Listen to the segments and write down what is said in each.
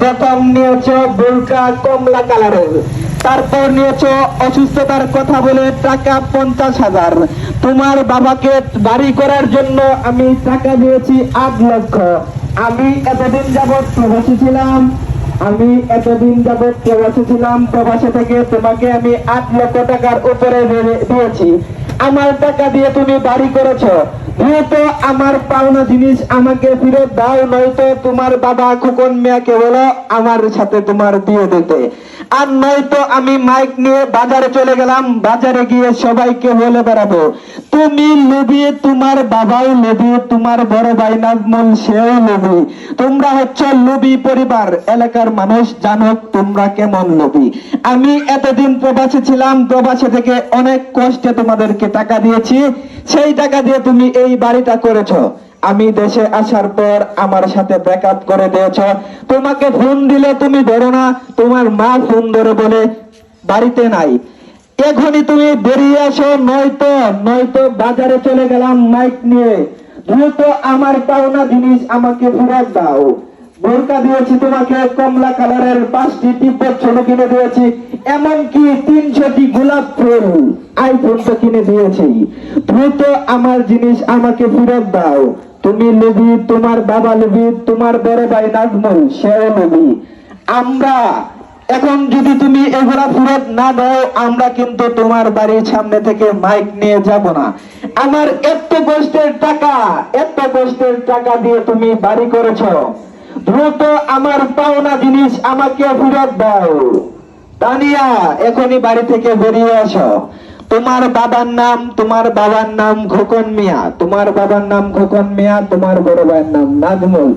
প্রথম নিয়েছ বোরকা কমলা কালারের। তারপর নিয়েছ অসুস্থতার কথা বলে টাকা পঞ্চাশ হাজার। তোমার বাবাকে বাড়ি করার জন্য আমি টাকা দিয়েছি আট লক্ষ। আমি এতদিন যাবৎ প্রবাসী ছিলাম। আমি এতদিন যাবৎ প্রবাসী ছিলাম। প্রবাসী থেকে তোমাকে আমি আট লক্ষ টাকার উপরে দিয়েছি। আমার টাকা দিয়ে তুমি বাড়ি করেছ। যেহেতু আমার পাওনা জিনিস আমাকে ফিরত দাও, নয়তো তোমার বাবা খোকন মিয়াকে বলো, আমার সাথে তোমার বিয়ে দিতে। আর নয়তো আমি মাইক নিয়ে বাজারে চলে গেলাম, বাজারে গিয়ে সবাইকে বলে বেড়াবো, তুমি লোভি, তোমার বাবাও লোভি, তোমার বড় ভাই নাজমুল, সেও লোভি। তোমরা হচ্ছে লোভি পরিবার, এলাকার মানুষ জানুক তোমরা কেমন লোভি। আমি এতদিন প্রবাসে ছিলাম, প্রবাসী থেকে অনেক কষ্টে তোমাদেরকে টাকা দিয়েছি, সেই টাকা দিয়ে তুমি এই বাড়িটা করেছ। আমি দেশে আসার পর আমার সাথে ব্রেকআপ করে দিয়েছ। তোমাকে ফোন দিলে তুমি ধরো না, তোমার মা ফোন ধরে বলে, বাড়িতে নাই। এখনই তুমি বেরিয়ে আসো নয়তো নয়তো বাজারে চলে গেলাম মাইক নিয়ে। দ্রুত আমার পাওনা জিনিস আমাকে ফেরত দাও। বোরকা দিয়েছি তোমাকে কমলা কালারের পাঁচটি টিপের ছোট কিনে দিয়েছি, এমনকি তিনশোটি গোলাপ ফুল আইফোন তো কিনে দিয়েছি। দ্রুত আমার জিনিস আমাকে ফেরত দাও। তুমি লবি তোমার বাবা লবি তোমার বড় ভাই নাজমুল, সেও লবি আমরা, এখন যদি তুমি এগুলা ফেরত না দাও, আমরা কিন্তু তোমার বাড়ির সামনে থেকে মাইক নিয়ে যাব না। আমার এত কষ্টের টাকা, এত কষ্টের টাকা দিয়ে তুমি বাড়ি করেছ। দ্রুত আমার পাওনা জিনিস আমাকে ফেরত দাও। তানিয়া এখনই বাড়ি থেকে বেরিয়ে আসো তোমার বাবার নাম, তোমার বাবার নাম খোকন মিয়া। তোমার বাবার নাম খোকন মিয়া, তোমার বড় ভাইয়ের নাম নাজমুল।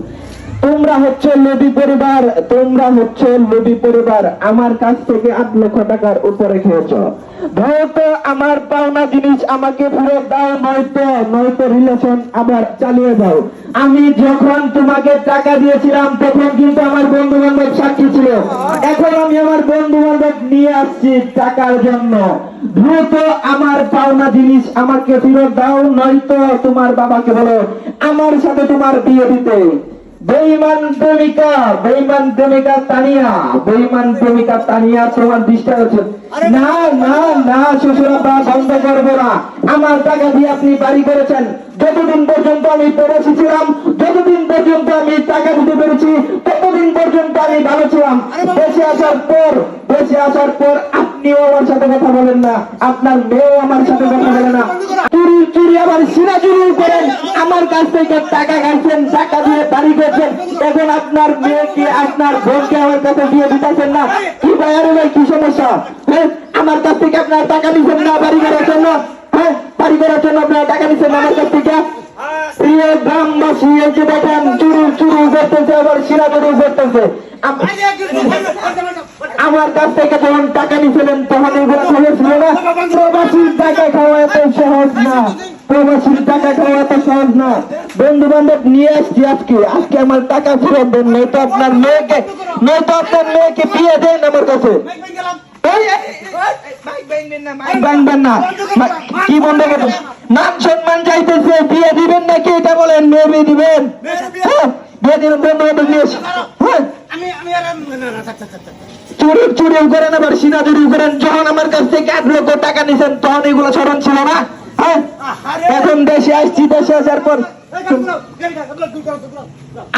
তোমরা হচ্ছে লবি পরিবার, তোমরা হচ্ছে লবি পরিবার। আমার কাছ থেকে আট লক্ষ টাকার উপরে খেয়েছ। নয়তো আমার পাওনা জিনিস আমাকে ফেরত দাও, নয়তো নয়তো রিলেশন আবার চালিয়ে দাও আমি যখন তোমাকে টাকা দিয়েছিলাম, তখন কিন্তু আমার বন্ধু বান্ধব সাক্ষী ছিল। এখন আমি আমার বন্ধু বান্ধব নিয়ে আসছি টাকার জন্য। দ্রুত আমার পাওনা জিনিস আমাকে ফেরত দাও, নয়তো তোমার বাবাকে বলো, আমার সাথে তোমার বিয়ে দিতে। বেইমান প্রেমিকা বেইমান প্রেমিকা তানিয়া বেইমান প্রেমিকা তানিয়া তোমার দৃষ্টি হচ্ছে না। না না শ্বশুরাবা বন্ধ করব না। আমার টাকা দিয়ে আপনি বাড়ি করেছেন। যতদিন পর্যন্ত আমি প্রবাসী ছিলাম যতদিন পর্যন্ত আমি টাকা দিতে পেরেছি ততদিন পর্যন্ত আমি ভালো ছিলাম। দেশে আসার পর দেশে আসার পর আপনিও আমার সাথে কথা বলেন না। আপনার মেয়েও আমার সাথে কথা বলে না। চুরি চুরি আবার সিনা চুরি করেন। আমার কাছ থেকে টাকা খাইছেন টাকা দিয়ে বাড়ি করছেন। এখন আপনার মেয়েকে আপনার বোনকে আমার কাছে দিয়ে দিতেছেন না? কি ভাই ভাই, কি সমস্যা? হ্যাঁ আমার কাছ থেকে আপনার টাকা নিছেন না, বাড়ি করার জন্য? হ্যাঁ বাড়ি করার জন্য আপনার টাকা নিছেন না আমার কাছ থেকে? প্রিয় গ্রামবাসী, এই দেখেন, চুরি চুরি করতেছে, আবার সিনা চুরি করতেছে। আমার কাছ থেকে যখন টাকা নিয়েছিলেন তখন এগুলো খবর ছিল না, প্রবাসীর টাকা খাওয়া এত সহজ না। প্রবাসীর টাকা খাওয়া এত সহজ না। বন্ধু বান্ধব নিয়ে আসছি আজকে। আজকে আমার টাকা ফেরত দেন নয়তো আপনার মেয়েকে নয়তো আপনার মেয়েকে বিয়ে দেন আমার কাছে। দিবেন হ্যাঁ, হ্যাঁ। চুরি চুরি করেন আবার সিনা চুরি করেন। যখন আমার কাছ থেকে আট লক্ষ টাকা নিছেন তখন এগুলো স্মরণ ছিল না? এখন দেশে আসছি দেশে আসার পর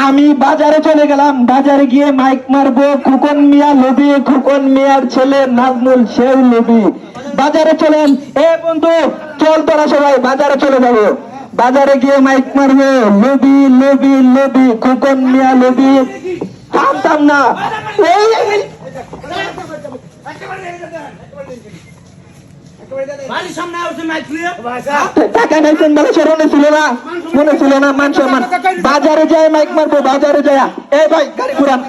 আমি বাজারে চলে গেলাম বাজারে গিয়ে মাইক মারবো খুকন মিয়া লবি খুকন মিয়ার ছেলে নাজমুল সেও লবি বাজারে চলেন এ বন্ধু চল তোরা সবাই বাজারে চলে যাব বাজারে গিয়ে মাইক মারবো লবি লবি লবি খুকন মিয়া লবি থামতাম না টাকা নাইছেন বলে স্মরণে ছিল না মনে ছিল না মান সম্মান। বাজারে যায় মাইক মারবো বাজারে যায়। এই ভাই গাড়ি ঘুরান।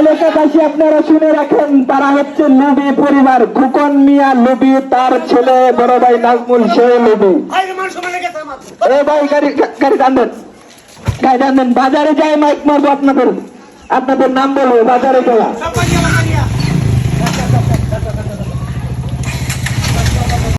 এলাকাবাসী আপনারা শুনে রাখেন তারা হচ্ছে লুবি পরিবার। খুকন মিয়া লুবি তার ছেলে বড় ভাই নাজমুল সে লুবি। এ ভাই গাড়ি গাড়ি টানবেন গাড়ি টানবেন বাজারে যায় মাইক মারবো আপনাদের। আপনাদের নাম বলব বাজারে সবাই